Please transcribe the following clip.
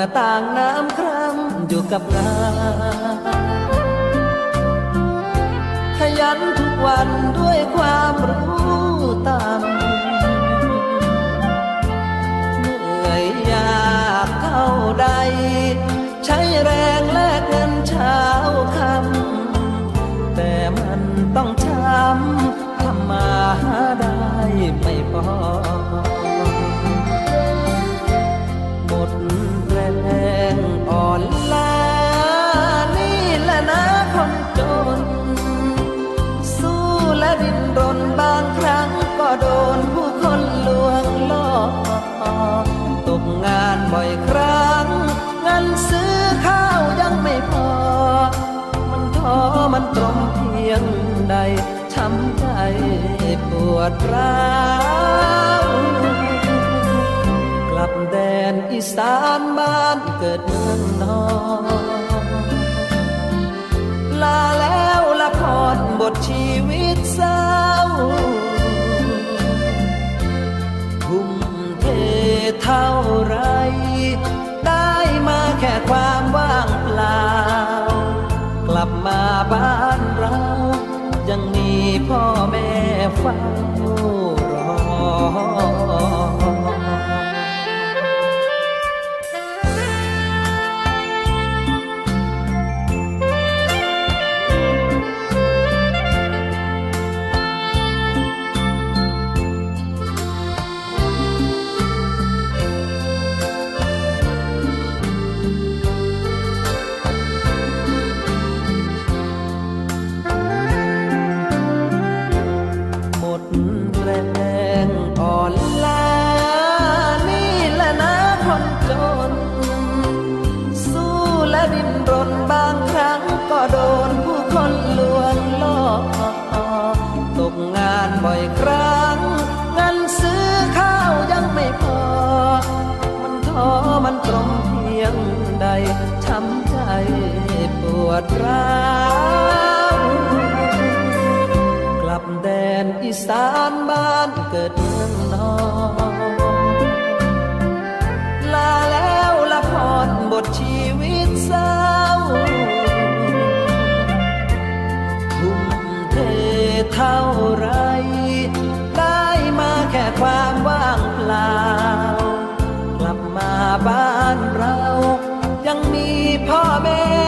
งื่อต่างน้ำครั้งอยู่กับงานขยันทุกวันด้วยความรู้ตามเหนื่อยยากเท่าใด ใช้แรงแลกเงินเช้าคำแต่มันต้องช้ำทำมาหาได้ไม่พอ โดนผู้คนลวงล่อตกงานบ่อยครั้งเงินซื้อข้าวยังไม่พอ มันท้อมันตรมเพียงใดช้ำใจปวดร้าวกลับแดนอีสานบ้านเกิดเมืองนอนลาแล้วละครบทชีวิตเศร้า เท่าไร ได้มาแค่ความว่างเปล่า กลับมาบ้านเรา ยังมีพ่อแม่ฟัง กงานบ่อยครั้งเงินซื้อข้าวยังไม่พอ มันท้อมันตรมเพียงใดช้ำใจปวดร้าวกลับแดนอีสานบ้านเกิดเมืองนอน ভাবে